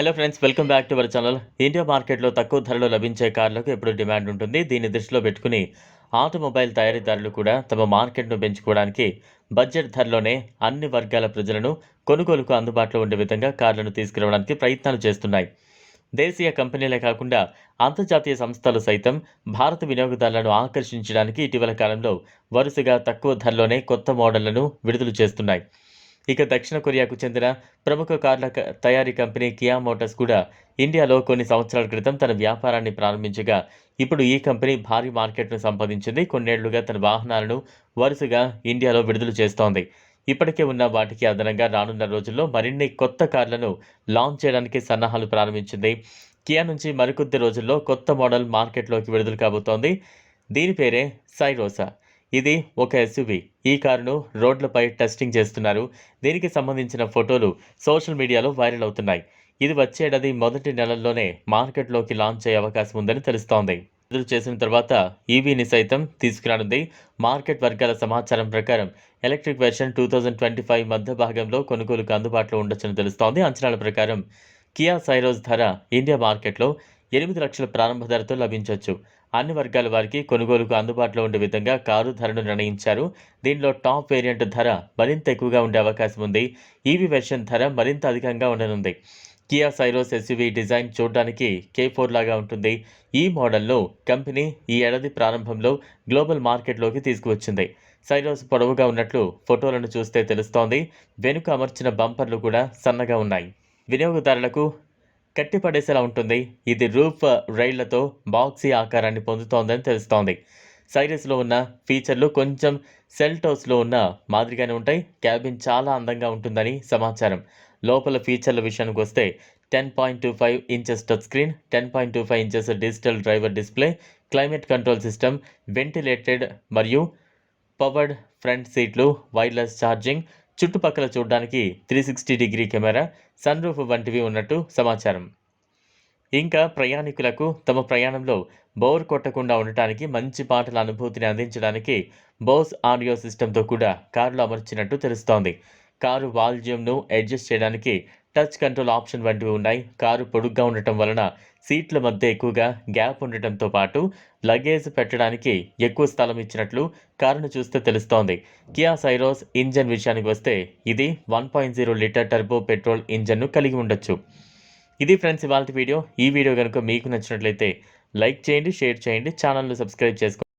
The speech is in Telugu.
Hello friends welcome back to our channel India మార్కెట్లో తక్కువ ధరలో లభించే కార్లకు ఎప్పుడు డిమాండ్ ఉంటుంది. దీన్ని దృష్టిలో పెట్టుకుని ఆటోమొబైల్ తయారీదారులు కూడా తమ మార్కెట్ను పెంచుకోవడానికి బడ్జెట్ ధరలోనే అన్ని వర్గాల ప్రజలను కొనుగోలుకు అందుబాటులో ఉండే విధంగా కార్లను తీసుకురావడానికి ప్రయత్నాలు చేస్తున్నాయి. దేశీయ కంపెనీలే కాకుండా అంతర్జాతీయ సంస్థలు సైతం భారత వినియోగదారులను ఆకర్షించడానికి ఇటీవల కాలంలో వరుసగా తక్కువ ధరలోనే కొత్త మోడళ్ళను విడుదల చేస్తున్నాయి. ఇక దక్షిణ కొరియాకు చెందిన ప్రముఖ కార్ల క- తయారీ కంపెనీ కియా మోటార్స్ కూడా ఇండియాలో కొన్ని సంవత్సరాల క్రితం తన వ్యాపారాన్ని ప్రారంభించగా ఇప్పుడు ఈ కంపెనీ భారీ మార్కెట్ను సంపాదించింది. కొన్నేళ్ళుగా తన వాహనాలను వరుసగా ఇండియాలో విడుదల చేస్తోంది. ఇప్పటికే ఉన్న వాటికి అదనంగా రానున్న రోజుల్లో మరిన్ని కొత్త కార్లను లాంచ్ చేయడానికి సన్నాహాలు ప్రారంభించింది. కియా నుంచి మరికొద్ది రోజుల్లో కొత్త మోడల్ మార్కెట్లోకి విడుదల కాబోతోంది. దీని పేరే సైరోసా. ఇది ఒక ఎస్యువి ఈ కారును రోడ్లపై టెస్టింగ్ చేస్తున్నారు. దీనికి సంబంధించిన ఫోటోలు సోషల్ మీడియాలో వైరల్ అవుతున్నాయి. ఇది వచ్చేటది మొదటి నెలల్లోనే మార్కెట్లోకి లాంచ్ అయ్యే అవకాశం ఉందని తెలుస్తోంది. ఎదురు చేసిన తర్వాత ఈవీని సైతం తీసుకురానుంది. మార్కెట్ వర్గాల సమాచారం ప్రకారం electric version two thousand twenty five మధ్య భాగంలో కొనుగోలుకు అందుబాటులో ఉండొచ్చని తెలుస్తోంది. అంచనాల ప్రకారం కియా సైరోజ్ ధర ఇండియా మార్కెట్లో ఎనిమిది లక్షల ప్రారంభ ధరతో లభించవచ్చు అన్ని వర్గాల వారికి కొనుగోలుకు అందుబాటులో ఉండే విధంగా కారు ధరను నిర్ణయించారు. దీనిలో టాప్ వేరియంట్ ధర మరింత ఎక్కువగా ఉండే అవకాశం ఉంది. ఈవీ వెర్షన్ ధర మరింత అధికంగా ఉండనుంది. కియా సైరోస్ ఎస్యూవీ డిజైన్ చూడడానికి కే ఫోర్ లాగా ఉంటుంది. ఈ మోడల్ను కంపెనీ ఈ ఏడాది ప్రారంభంలో గ్లోబల్ మార్కెట్లోకి తీసుకువచ్చింది. సైరోస్ పొడవుగా ఉన్నట్లు ఫోటోలను చూస్తే తెలుస్తోంది. వెనుక అమర్చిన బంపర్లు కూడా సన్నగా ఉన్నాయి. వినియోగదారులకు కట్టిపడేసేలా ఉంటుంది. ఇది రూఫ్ రైళ్ళతో బాక్సీ ఆకారాన్ని పొందుతోందని తెలుస్తోంది. సైరస్లో ఉన్న ఫీచర్లు కొంచెం సెల్టోస్లో ఉన్న మాదిరిగానే ఉంటాయి. క్యాబిన్ చాలా అందంగా ఉంటుందని సమాచారం. లోపల ఫీచర్ల విషయానికి వస్తే ten point two five inches touch screen ten point two five inches digital driver display climate control system ventilated మరియు పవర్డ్ ఫ్రంట్ సీట్లు వైర్లెస్ ఛార్జింగ్ చుట్టుపక్కల చూడడానికి three sixty degree camera sun roof వంటివి ఉన్నట్టు సమాచారం. ఇంకా ప్రయాణికులకు తమ ప్రయాణంలో బోర్ కొట్టకుండా ఉండటానికి మంచి పాటల అనుభూతిని అందించడానికి బోస్ ఆడియో సిస్టంతో కూడా కారులో అమర్చినట్టు తెలుస్తోంది. కారు వాల్యూమ్ను అడ్జస్ట్ చేయడానికి టచ్ కంట్రోల్ ఆప్షన్ వంటివి ఉన్నాయి. కారు పొడుగ్గా ఉండటం వలన సీట్ల మధ్య ఎక్కువగా గ్యాప్ ఉండటంతో పాటు లగేజ్ పెట్టడానికి ఎక్కువ స్థలం ఇచ్చినట్లు కారును చూస్తే తెలుస్తోంది. కియా సైరోస్ ఇంజన్ విషయానికి వస్తే ఇది one point zero litre turbo petrol ఇంజన్ను కలిగి ఉండొచ్చు. ఇది ఫ్రెండ్స్ ఇవాళ వీడియో. ఈ వీడియో కనుక మీకు నచ్చినట్లయితే లైక్ చేయండి షేర్ చేయండి ఛానల్ను సబ్స్క్రైబ్ చేసుకోండి.